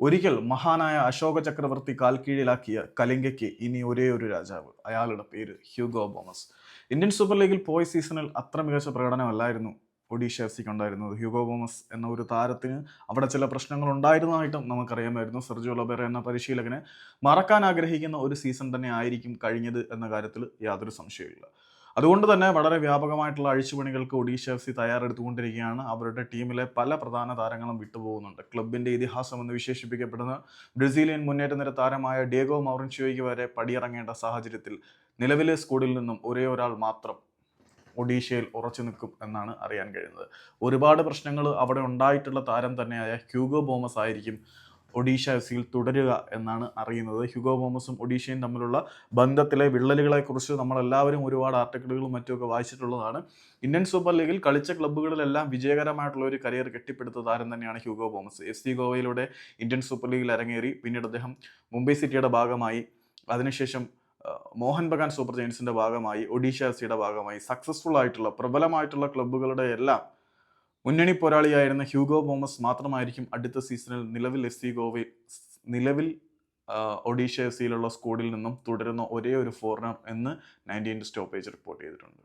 ഒരിക്കൽ മഹാനായ അശോക ചക്രവർത്തി കാൽക്കീഴിലാക്കിയ കലിംഗയ്ക്ക് ഇനി ഒരേ ഒരു രാജാവ്. അയാളുടെ പേര് ഹ്യൂഗോ ബോമസ്. ഇന്ത്യൻ സൂപ്പർ ലീഗിൽ പോയ സീസണിൽ അത്ര മികച്ച പ്രകടനമല്ലായിരുന്നു ഒഡീഷ എഫ് സിക്ക് ഉണ്ടായിരുന്നത്. ഹ്യൂഗോ ബോമസ് എന്ന ഒരു താരത്തിന് അവിടെ ചില പ്രശ്നങ്ങൾ ഉണ്ടായിരുന്നതായിട്ടും നമുക്കറിയാമായിരുന്നു. സെർജിയോ ലൊബേറ എന്ന പരിശീലകനെ മറക്കാൻ ആഗ്രഹിക്കുന്ന ഒരു സീസൺ തന്നെ ആയിരിക്കും കഴിഞ്ഞത് എന്ന കാര്യത്തിൽ യാതൊരു സംശയമില്ല അതുകൊണ്ട് തന്നെ വളരെ വ്യാപകമായിട്ടുള്ള അഴിച്ചുപണികൾക്ക് ഒഡീഷ എഫ് സി തയ്യാറെടുത്തുകൊണ്ടിരിക്കുകയാണ്. അവരുടെ ടീമിലെ പല പ്രധാന താരങ്ങളും വിട്ടുപോകുന്നുണ്ട്. ക്ലബിന്റെ ഇതിഹാസം എന്ന് വിശേഷിപ്പിക്കപ്പെടുന്ന ബ്രസീലിയൻ മുന്നേറ്റ നിര താരമായ ഡേഗോ മൗറിൻഷിയോയ്ക്ക് വരെ പടിയിറങ്ങേണ്ട സാഹചര്യത്തിൽ നിലവിലെ സ്കൂളിൽ നിന്നും ഒരേ ഒരാൾ മാത്രം ഒഡീഷയിൽ ഉറച്ചു നിൽക്കും എന്നാണ് അറിയാൻ കഴിയുന്നത്. ഒരുപാട് പ്രശ്നങ്ങൾ അവിടെ ഉണ്ടായിട്ടുള്ള താരം തന്നെയായ ഹ്യൂഗോ ബോമസ് ആയിരിക്കും ഒഡീഷ എഫ് സിയിൽ തുടരുക എന്നാണ് അറിയുന്നത്. ഹ്യൂഗോ ബോമസും ഒഡീഷയും തമ്മിലുള്ള ബന്ധത്തിലെ വിള്ളലുകളെക്കുറിച്ച് നമ്മളെല്ലാവരും ഒരുപാട് ആർട്ടിക്കിളുകളും മറ്റുമൊക്കെ വായിച്ചിട്ടുള്ളതാണ്. ഇന്ത്യൻ സൂപ്പർ ലീഗിൽ കളിച്ച ക്ലബ്ബുകളിലെല്ലാം വിജയകരമായിട്ടുള്ള ഒരു കരിയർ കെട്ടിപ്പടുത്ത താരം തന്നെയാണ് ഹ്യൂഗോ ബോമസ് എഫ് സി ഗോവയിലൂടെ ഇന്ത്യൻ സൂപ്പർ ലീഗിൽ അരങ്ങേറി. പിന്നീട് അദ്ദേഹം മുംബൈ സിറ്റിയുടെ ഭാഗമായി. അതിനുശേഷം മോഹൻ ബഗാൻ സൂപ്പർ ജയൻസിന്റെ ഭാഗമായി ഒഡീഷ എഫ് സിയുടെ ഭാഗമായി. സക്സസ്ഫുൾ ആയിട്ടുള്ള പ്രബലമായിട്ടുള്ള ക്ലബ്ബുകളുടെ എല്ലാം മുന്നണി പോരാളിയായിരുന്ന ഹ്യൂഗോ ബോമസ് മാത്രമായിരിക്കും അടുത്ത സീസണിൽ നിലവിൽ എഫ് സി ഗോവയിൽ നിലവിൽ ഒഡീഷ എഫ് സിയിലുള്ള സ്കൂളിൽ നിന്നും തുടരുന്ന ഒരേ ഒരു ഫോറിനർ എന്ന് നയന്റീൻ സ്റ്റോപ്പേജ് റിപ്പോർട്ട് ചെയ്തിട്ടുണ്ട്.